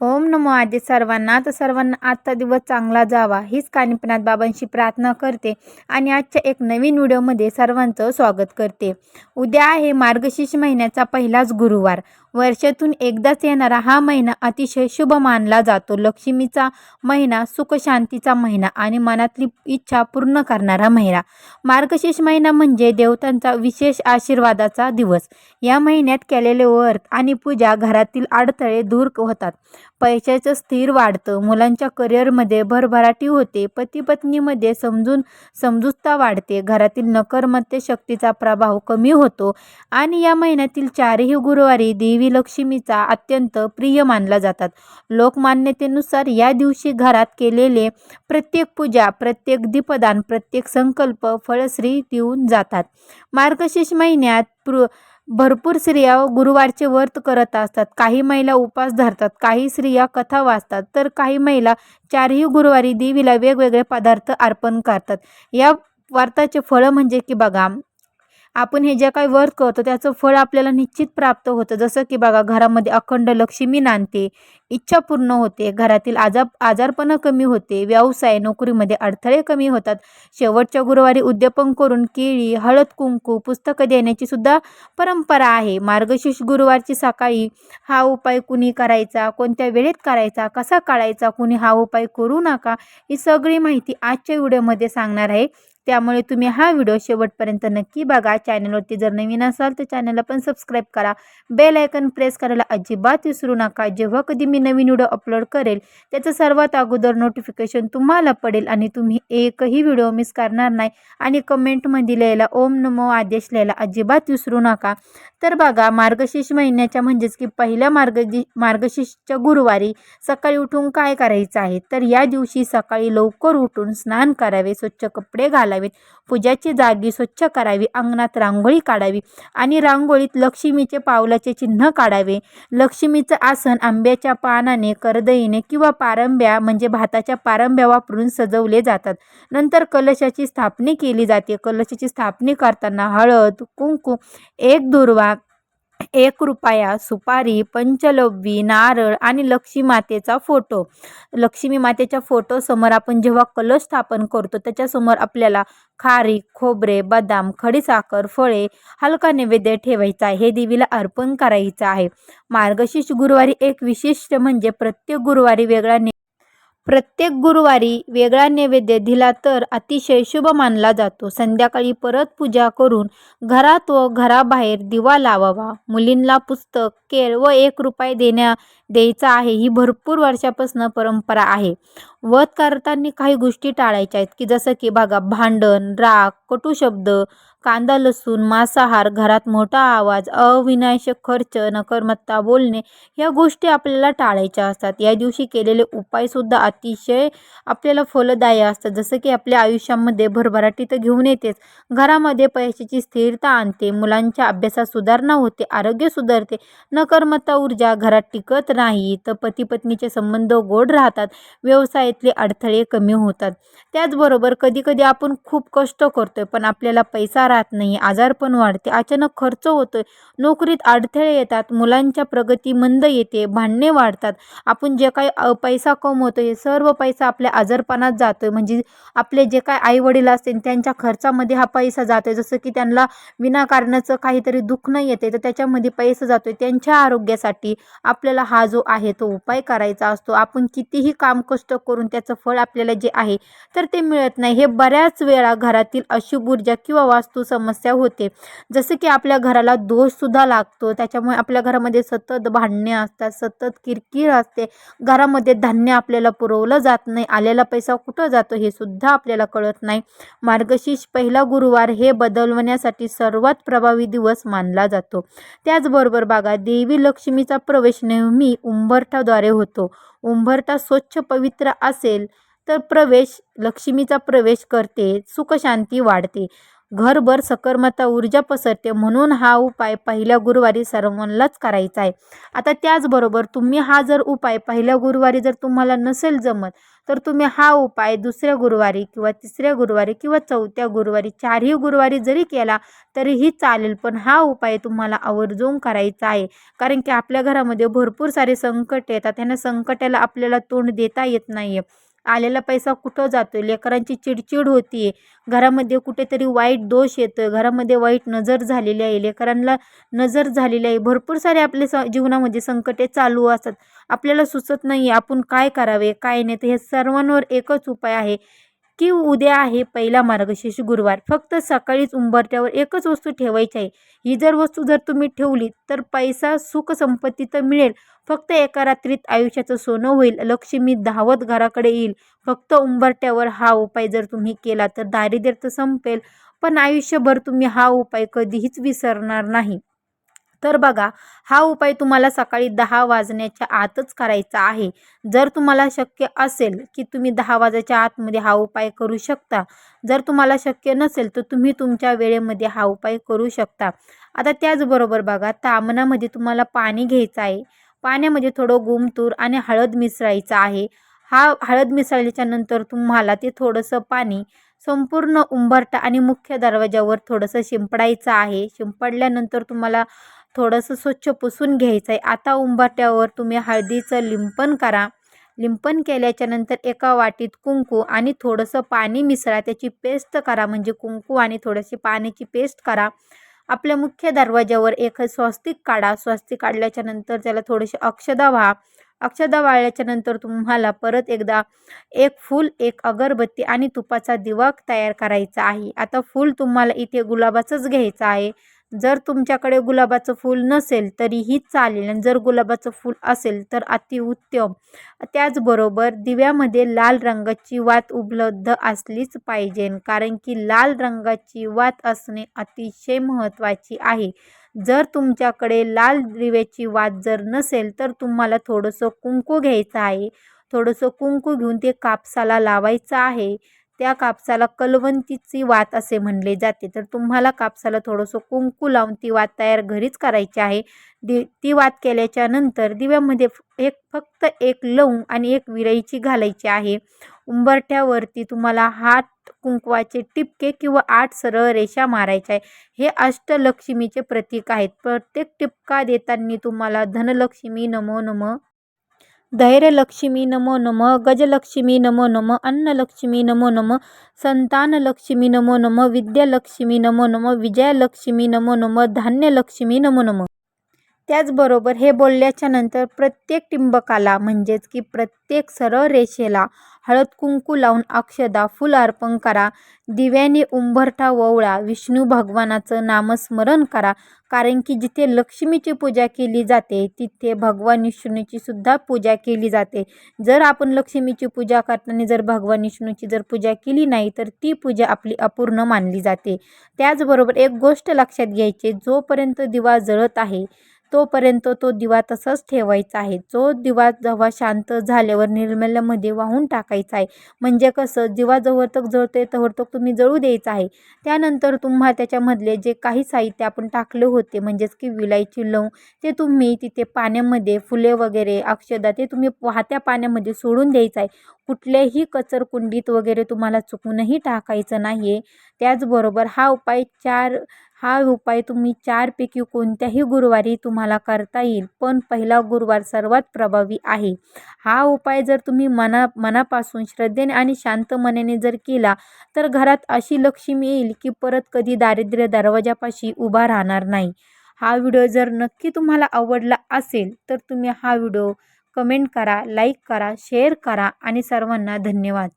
ओम नमो आधी सर्वांना. तर सर्वांना आजचा दिवस चांगला जावा हीच कानिपनाथ बाबांशी प्रार्थना करते आणि आजच्या एक नवीन व्हिडिओमध्ये सर्वांचं स्वागत करते. उद्या आहे मार्गशीर्ष महिन्याचा पहिलाच गुरुवार. वर्षातून एकदाच येणारा हा महिना अतिशय शुभ मानला जातो. लक्ष्मीचा महिना सुखशांतीचा महिना आणि मनातली इच्छा पूर्ण करणारा महिना. मार्गशीर्ष महिना म्हणजे देवतांचा विशेष आशीर्वादाचा दिवस. या महिन्यात केलेले व्रत आणि पूजा घरातील अडथळे दूर होतात. पैशाचं स्थिर वाढतं. मुलांच्या करिअरमध्ये भरभराटी होते. पती पत्नीमध्ये समजून समजूतता वाढते. घरातील नकर्मत्य शक्तीचा प्रभाव कमी होतो. आणि या महिन्यातील चारही गुरुवारी देवी लक्ष्मीचा अत्यंत प्रिय मानला जातात. लोकमान्यतेनुसार या दिवशी घरात केलेले प्रत्येक पूजा प्रत्येक दीपदान प्रत्येक संकल्प फळश्री देऊन जातात. मार्गशीर्ष महिन्यात प्र भरपूर स्त्रिया गुरुवारचे व्रत करत असतात. काही महिला उपास धरतात काही स्त्रिया कथा वाचतात. तर काही महिला चारही गुरुवारी देवीला वेगवेगळे पदार्थ अर्पण करतात. या वार्ताचे फळं म्हणजे की बघा आपण हे जे काही वर्क करतो त्याचं फळ आपल्याला निश्चित प्राप्त होतं. जसं की बघा घरामध्ये अखंड लक्ष्मी नांदते इच्छा पूर्ण होते घरातील आजार आजारपणं कमी होते व्यवसाय नोकरीमध्ये अडथळे कमी होतात. शेवटच्या गुरुवारी उद्यापन करून केळी हळद कुंकू पुस्तकं देण्याची सुद्धा परंपरा आहे. मार्गशीर्ष गुरुवारची सकाळी हा उपाय कुणी करायचा कोणत्या वेळेत करायचा कसा काढायचा कुणी हा उपाय करू नका ही सगळी माहिती आजच्या व्हिडिओमध्ये सांगणार आहे. त्यामुळे तुम्ही हा व्हिडिओ शेवटपर्यंत नक्की बघा. चॅनलवरती जर नवीन असाल तर चॅनलला पण सबस्क्राईब करा. बेल आयकन प्रेस करायला अजिबात विसरू नका. जेव्हा कधी मी नवीन व्हिडिओ अपलोड करेल त्याचं सर्वात अगोदर नोटिफिकेशन तुम्हाला पडेल आणि तुम्ही एकही व्हिडिओ मिस करणार नाही. आणि कमेंटमध्ये लिहायला ओम नमो आदेश लिहायला अजिबात विसरू नका. तर बघा मार्गशीर्ष महिन्याच्या म्हणजेच की पहिल्या मार्ग मार्गशीर्षच्या गुरुवारी सकाळी उठून काय करायचं आहे? तर या दिवशी सकाळी लवकर उठून स्नान करावे स्वच्छ कपडे घालावेत पूजाची जागी स्वच्छ करावी अंगणात रांगोळी काढावी आणि रांगोळीत लक्ष्मीचे पावलाचे चिन्ह काढावे. लक्ष्मीचं आसन आंब्याच्या पानाने करदईने किंवा पारंब्या म्हणजे भाताच्या पारंब्या वापरून सजवले जातात. नंतर कलशाची स्थापना केली जाते. कलशाची स्थापना करताना हळद कुंकू एक दुर्वा एक रुपया सुपारी पंचलव्वी नारळ आणि लक्ष्मी मातेचा फोटो. लक्ष्मी मातेच्या फोटोसमोर आपण जेव्हा कलश स्थापन करतो त्याच्यासमोर आपल्याला खारी खोबरे बदाम खडीसाखर फळे हलका नैवेद्य ठेवायचा आहे हे देवीला अर्पण करायचं आहे. मार्गशीर्ष गुरुवारी एक विशिष्ट म्हणजे प्रत्येक गुरुवारी वेगळा प्रत्येक गुरुवारी वेगळा नैवेद्य दिला तर अतिशय शुभ मानला जातो. संध्याकाळी परत पूजा करून घरात व घराबाहेर दिवा लावावा. मुलींना पुस्तक केळ व एक रुपये देण्या द्यायचा आहे. ही भरपूर वर्षापासून परंपरा आहे. वध करताना काही गोष्टी टाळायच्या आहेत की जसं की बघा भांडण राग कटू शब्द कांदा लसूण मांसाहार घरात मोठा आवाज अविनाशक खर्च नकर्मत्ता बोलणे या गोष्टी आपल्याला टाळायच्या असतात. या दिवशी केलेले उपायसुद्धा अतिशय आपल्याला फलदायी असतात. जसं की आपल्या आयुष्यामध्ये भरभराटी तर घेऊन येतेच. घरामध्ये पैशाची स्थिरता आणते. मुलांच्या अभ्यासात सुधारणा होते. आरोग्य सुधारते. नकर्मत्ता ऊर्जा घरात टिकत नाही तर पती पत्नीचे संबंध गोड राहतात व्यवसायातले अडथळे कमी होतात. त्याचबरोबर कधीकधी आपण खूप कष्ट करतोय पण आपल्याला पैसा राहत नाही आजारपण वाढते अचानक खर्च होतोय नोकरीत अडथळे येतात मुलांच्या प्रगती मंद येते भांडणे वाढतात. आपण जे काही पैसा कमवतो हे सर्व पैसा आपल्या आजारपणात जातोय. म्हणजे आपले जे काय आई वडील असतील त्यांच्या खर्चामध्ये हा पैसा जातोय. जसं की त्यांना विनाकारणाचं काहीतरी दुःख नाही येते तर त्याच्यामध्ये पैसा जातोय. त्यांच्या आरोग्यासाठी आपल्याला हा जो आहे तो उपाय करायचा असतो. आपण कितीही काम कष्ट करून त्याचं फळ आपल्याला जे आहे तर ते मिळत नाही. हे बऱ्याच वेळा घरातील अशुभ ऊर्जा किंवा वास्तू समस्या होते. जसं की आपल्या घराला दोषसुद्धा लागतो. त्याच्यामुळे आपल्या घरामध्ये सतत भांडणे असतात सतत किरकिर असते. घरामध्ये धान्य आपल्याला पुरवलं जात नाही. आलेला पैसा कुठं जातो हे सुद्धा आपल्याला कळत नाही. मार्गशीर्ष पहिला गुरुवार हे बदलवण्यासाठी सर्वात प्रभावी दिवस मानला जातो. त्याचबरोबर बघा देवी लक्ष्मीचा प्रवेश नेहमी उंबरठाद्वारे होतो. उंबरठा स्वच्छ पवित्र असेल तर प्रवेश लक्ष्मीचा प्रवेश करते सुखशांती वाढते. घरभर सकर्मता ऊर्जा पसरते म्हणून हा उपाय पहिल्या गुरुवारी सर्वांनाच करायचा आहे. आता त्याचबरोबर तुम्ही हा जर उपाय पहिल्या गुरुवारी जर तुम्हाला नसेल जमत तर तुम्ही हा उपाय दुसऱ्या गुरुवारी किंवा तिसऱ्या गुरुवारी किंवा चौथ्या गुरुवारी चारही गुरुवारी जरी केला तरीही चालेल. पण हा उपाय तुम्हाला आवर्जून करायचा आहे. कारण की आपल्या घरामध्ये भरपूर सारे संकट येतात. त्यांना संकटाला आपल्याला तोंड देता येत नाही आहे आलेला पैसा कुठं जातो आहे लेकरांची चिडचिड होती. आहे घरामध्ये कुठेतरी वाईट दोष येतो आहे घरामध्ये वाईट नजर झालेली आहे. लेकरांना नजर झालेली आहे. भरपूर सारे आपले स जीवनामध्ये संकटे चालू असतात. आपल्याला सुचत नाही आहे आपण काय करावे काय नाही. तर हे सर्वांवर एकच उपाय आहे. की उद्या आहे पहिला मार्गशीर्ष गुरुवार. फक्त सकाळीच उंबरट्यावर एकच वस्तू ठेवायची आहे. ही जर वस्तू जर तुम्ही ठेवली तर पैसा सुख संपत्ती तर मिळेल. फक्त एका रात्रीत आयुष्याचं सोनं होईल. लक्ष्मी धावत घराकडे येईल. फक्त उंबरट्यावर हा उपाय जर तुम्ही केला तर दारिद्र्य तर संपेल पण आयुष्यभर तुम्ही हा उपाय कधीहीच विसरणार नाही. तर बघा हा उपाय तुम्हाला सकाळी दहा वाजण्याच्या आतच करायचा आहे. जर तुम्हाला शक्य असेल की तुम्ही दहा वाजायच्या आतमध्ये हा उपाय करू शकता. जर तुम्हाला शक्य नसेल तर तुम्ही तुमच्या वेळेमध्ये हा उपाय करू शकता. आता त्याचबरोबर बघा तामणामध्ये तुम्हाला पाणी घ्यायचं आहे. पाण्यामध्ये थोडं गुमतूर आणि हळद मिसळायचं आहे. हा हळद मिसळल्याच्या नंतर तुम्हाला ते थोडंसं पाणी संपूर्ण उंबरटा आणि मुख्य दरवाज्यावर थोडंसं शिंपडायचं आहे. शिंपडल्यानंतर तुम्हाला थोडंसं स्वच्छ पुसून घ्यायचं आहे आता उंबरट्यावर तुम्ही हळदीचं लिंपण करा. लिंपण केल्याच्यानंतर एका वाटीत कुंकू आणि थोडंसं पाणी मिसळा. त्याची पेस्ट करा म्हणजे कुंकू आणि थोडीशी पाण्याची पेस्ट करा. आपल्या मुख्य दरवाज्यावर एक स्वस्तिक काढा. स्वस्तिक काढल्याच्यानंतर त्याला थोडेसे अक्षदा व्हा अक्षदा वाळल्याच्यानंतर तुम्हाला परत एकदा एक फूल एक अगरबत्ती आणि तुपाचा दिवा तयार करायचा आहे. आता फूल तुम्हाला इथे गुलाबाचंच घ्यायचं आहे. जर तुमच्याकडे गुलाबाचं फूल नसेल तरीही चालेल. आणि जर गुलाबाचं फूल असेल तर अतिउत्तम. त्याचबरोबर दिव्यामध्ये लाल रंगाची वात उपलब्ध असलीच पाहिजे. कारण की लाल रंगाची वात असणे अतिशय महत्त्वाची आहे. जर तुमच्याकडे लाल दिव्याची वात जर नसेल तर तुम्हाला थोडंसं कुंकू घ्यायचं आहे. थोडंसं कुंकू घेऊन ते कापसाला लावायचं आहे. त्या कापसाला कलवंतीची वात असे म्हणले जाते. तर तुम्हाला कापसाला थोडंसं कुंकू लावून ती वात तयार घरीच करायची आहे. दि ती वात केल्याच्यानंतर दिव्यामध्ये एक फक्त एक लवंग आणि एक विरईची घालायची आहे. उंबरठ्यावरती तुम्हाला हात कुंकवाचे टिपके किंवा आठ सरळ रेषा मारायच्या आहे हे अष्टलक्ष्मीचे प्रतीक आहेत. प्रत्येक टिपका देताना तुम्हाला धनलक्ष्मी नमो नम धैर्यलक्ष्मी नमो नम गजलक्ष्मी नमो नम अन्नलक्ष्मी नमो नम संतानलक्ष्मी नमो नम विद्यालक्ष्मी नमो नम विजयालक्ष्मी नमो नम धान्यलक्ष्मी नमो नम त्याचबरोबर हे बोलल्याच्या नंतर प्रत्येक टिंबकाला म्हणजेच की प्रत्येक सरळ रेषेला हळद कुंकू लावून अक्षदा फुल अर्पण करा. दिव्याने उंबरठा ववळा. विष्णू भगवानाचं नामस्मरण करा. कारण की जिथे लक्ष्मीची पूजा केली जाते तिथे भगवान विष्णूची सुद्धा पूजा केली जाते. जर आपण लक्ष्मीची पूजा करताना जर भगवान विष्णूची जर पूजा केली नाही तर ती पूजा आपली अपूर्ण मानली जाते. त्याचबरोबर एक गोष्ट लक्षात घ्यायची जोपर्यंत दिवा जळत आहे तोपर्यंत तो दिवा तसाच ठेवायचा आहे. जो दिवा जेव्हा शांत झाल्यावर निर्मल्यामध्ये वाहून टाकायचा आहे. म्हणजे कसं? दिवा जवळतक आहे तवरतक तुम्ही जळू द्यायचा आहे. त्यानंतर तुम्हा त्याच्यामधले जे काही साहित्य आपण टाकले होते म्हणजेच की विलायची लवंग ते तुम्ही तिथे पाण्यामध्ये फुले वगैरे अक्षदा ते तुम्ही वाहत्या पाण्यामध्ये सोडून द्यायचं आहे. कुठल्याही कचरकुंडीत वगैरे तुम्हाला चुकूनही टाकायचं नाही आहे त्याचबरोबर हा उपाय चार हा उपाय तुम्ही चारपैकी कोणत्याही गुरुवारी तुम्हाला करता येईल पण पहिला गुरुवार सर्वात प्रभावी आहे. हा उपाय जर तुम्ही मना मनापासून श्रद्धेने आणि शांत मनाने जर केला तर घरात अशी लक्ष्मी येईल की परत कधी दारिद्र्य दरवाजापाशी उभा राहणार नाही. हा व्हिडिओ जर नक्की तुम्हाला आवडला असेल तर तुम्ही हा व्हिडिओ कमेंट करा लाईक करा शेअर करा आणि सर्वांना धन्यवाद.